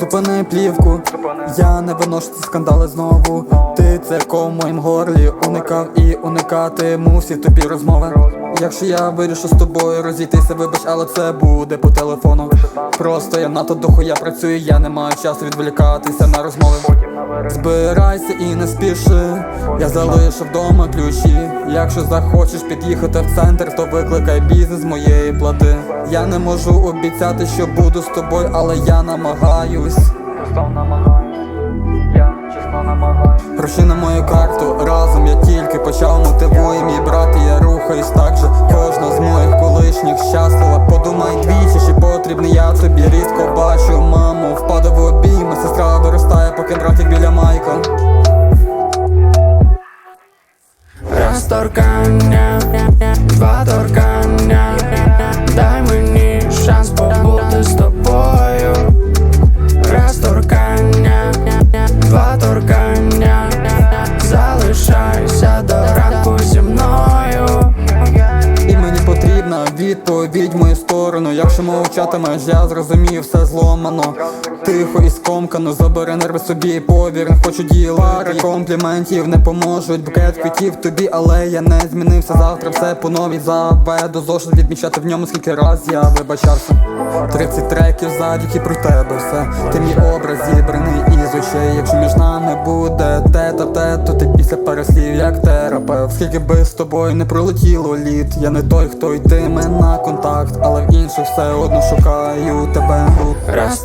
Зупини плівку, я не виношу ці скандали знову. Ти це в моїм горлі уникав і уникати всі тобі розмови. Якщо я вирішу з тобою розійтися, вибач, але це буде по телефону. Просто я надто дохуя працюю, я не маю часу відволікатися на розмови. Збирайся і не спіши, я залишу вдома ключі. Якщо захочеш під'їхати в центр, то викликай бізнес моєї плати. Я не можу обіцяти, що буду з тобою, але я намагаюсь. Я. Гроші на мою карту разом я тільки почав мотивує мій брат, і я рухаюсь так я рідко бачу маму. Впаду в обійми, сестра виростає, поки братик біля майка. Раз торкання, два торкання, дай мені шанс побути з тобою. Раз торкання, два торкання, залишайся до ранку зі мною. І мені потрібна відповідь в мою сторону. Якщо мовчатимеш, я зрозумів, все зломано. Тихо і скомкано, забери нерви собі, повір, не хочу діла. Компліментів не поможуть, букет квітів тобі, але я не змінився. Завтра все по новій заведу. Зошит відмічати в ньому, скільки раз я вибачався. 30 треків ззаді про тебе все. Ти мій образ зібраний із очей. Якщо між нами буде тета тет, то ти після переслів як терапевт. Скільки би з тобою не пролетіло літ. Я не той, хто йтиме на контакт, але в все одно шукаю тебе. Раз